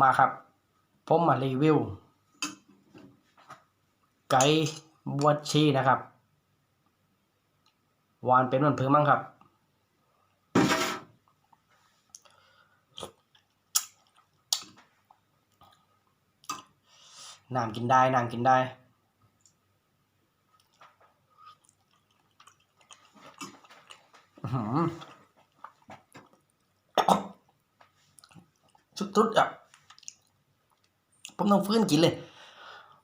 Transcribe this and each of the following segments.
มาครับ ผมมารีวิว ไก่วัดชีนะครับ วานเป็นมันเพิ่งมั้งครับ น้ำกินได้ น้ำกินได้สุดๆอะ มต้องฟื้นกินเลย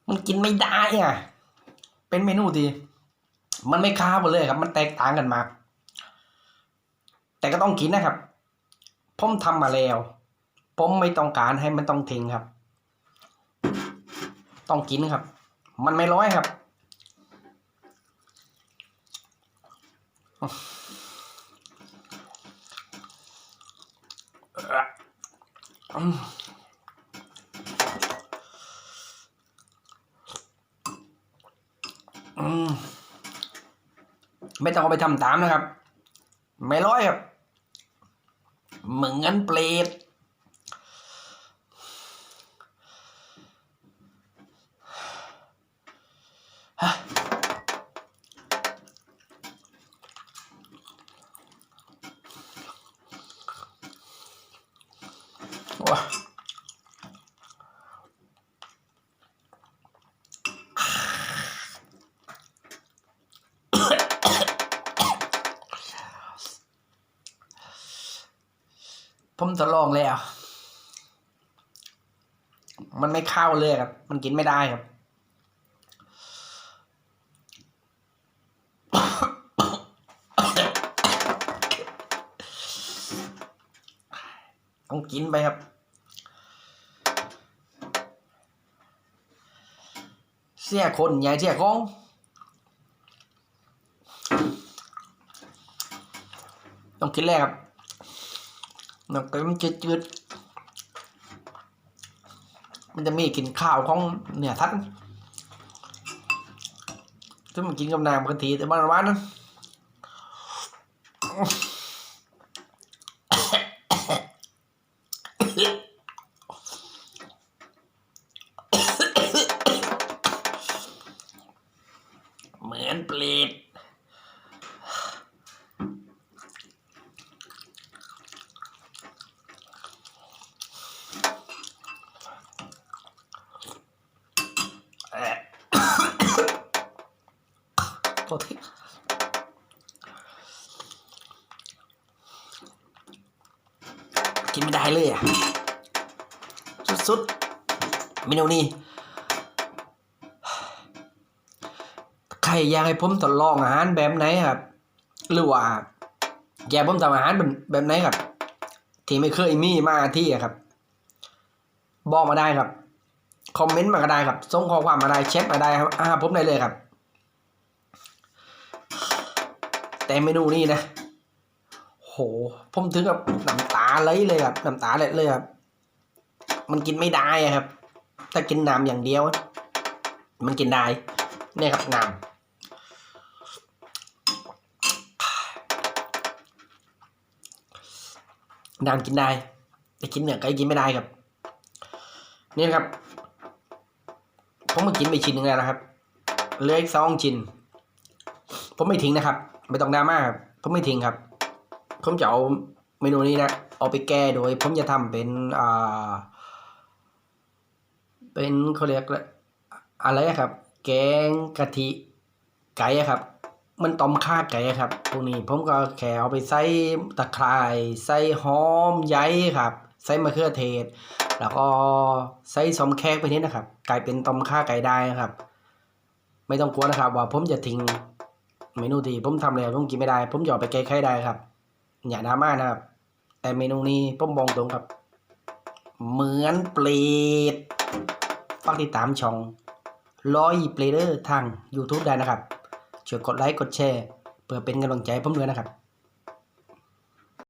มันกินไม่ได้อะ เป็นเมนูที่มันไม่ค้าหมดเลยครับ มันแตกต่างกันมากแต่ก็ต้องกินนะครับ ผมทำมาแล้ว ผมไม่ต้องการให้มันต้องทิ้งครับ ต้องกินครับ มันไม่ร้อยครับ อืม อืมไม่ต้องเอาไปทำตามนะครับ ไม่ร้อยครับเหมือนเปรต ผมทดลองแล้ว มันไม่เข้าเลยครับ มันกินไม่ได้ครับ ต้องกินไปครับ เสียคนใหญ่เสียของต้องกินแรกครับ nó cái chết chết มันจะมีกลินข้าวของเนื้อทัดซึ่งมันกินกับน้ำกะทิแต่บางวันนั้นหมือนเปรต เอ่อ โทษทีกินไม่ได้เลยอะ สุดๆเมนูนี้ใครอยากให้ผมทดลองอาหารแบบไหนครับ หรือว่าอยากผมทำอาหารแบบไหนครับ ที่ไม่เคยมีมาที่ครับ บอกมาได้ครับ คอมเมนต์มาก็ได้ครับส่งข้อความมาได้แชทมาได้ครับอ่าผมได้เลยครับ แต่เมนูนี้นะ โห ผมถึงกับน้ำตาไหลเลยครับน้ำตาไหลเลยครับ มันกินไม่ได้ครับ ถ้ากินน้ำอย่างเดียว มันกินได้เนี่ยครับน้ำน้ำกินได้ แต่กินเนื้อไก่กินไม่ได้ครับ นี่ครับผมมากินไปชิ้นหนึ่งแล้วนะครับเหลืออีกสองชิ้น ผมไม่ทิ้งนะครับ ไม่ต้องดราม่าผมไม่ทิ้งครับ ผมจะเอาเมนูนี้นะเอาไปแก้โดย ผมจะทำเป็นอ่าเป็นเขาเรียกอะไรครับ แกงกะทิไก่ครับ มันต้มข่าไก่ครับพวกนี้ผมก็แค่เอาไปใส่ตะไคร้ใส่หอมใยครับใส่มะเขือเทศ แล้วก็ใส่ซอมแคกไปนิดนะครับ กลายเป็นต้มข่าไก่ได้นะครับ ไม่ต้องกลัวนะครับ ว่าผมจะทิ้ง เมนูที่ผมทำแล้วผมกินไม่ได้ ผมจะเอาไปแก้ไขได้ครับ อย่าดราม่านะครับ แต่เมนูนี้ผมบองตรงครับ เหมือนเปรตฝากติดตามช่องร้อยเปลเดอร์ทาง YouTube ได้นะครับช่วยกดไลค์กดแชร์เพื่อเป็นกำลังใจผมด้วยนะครับ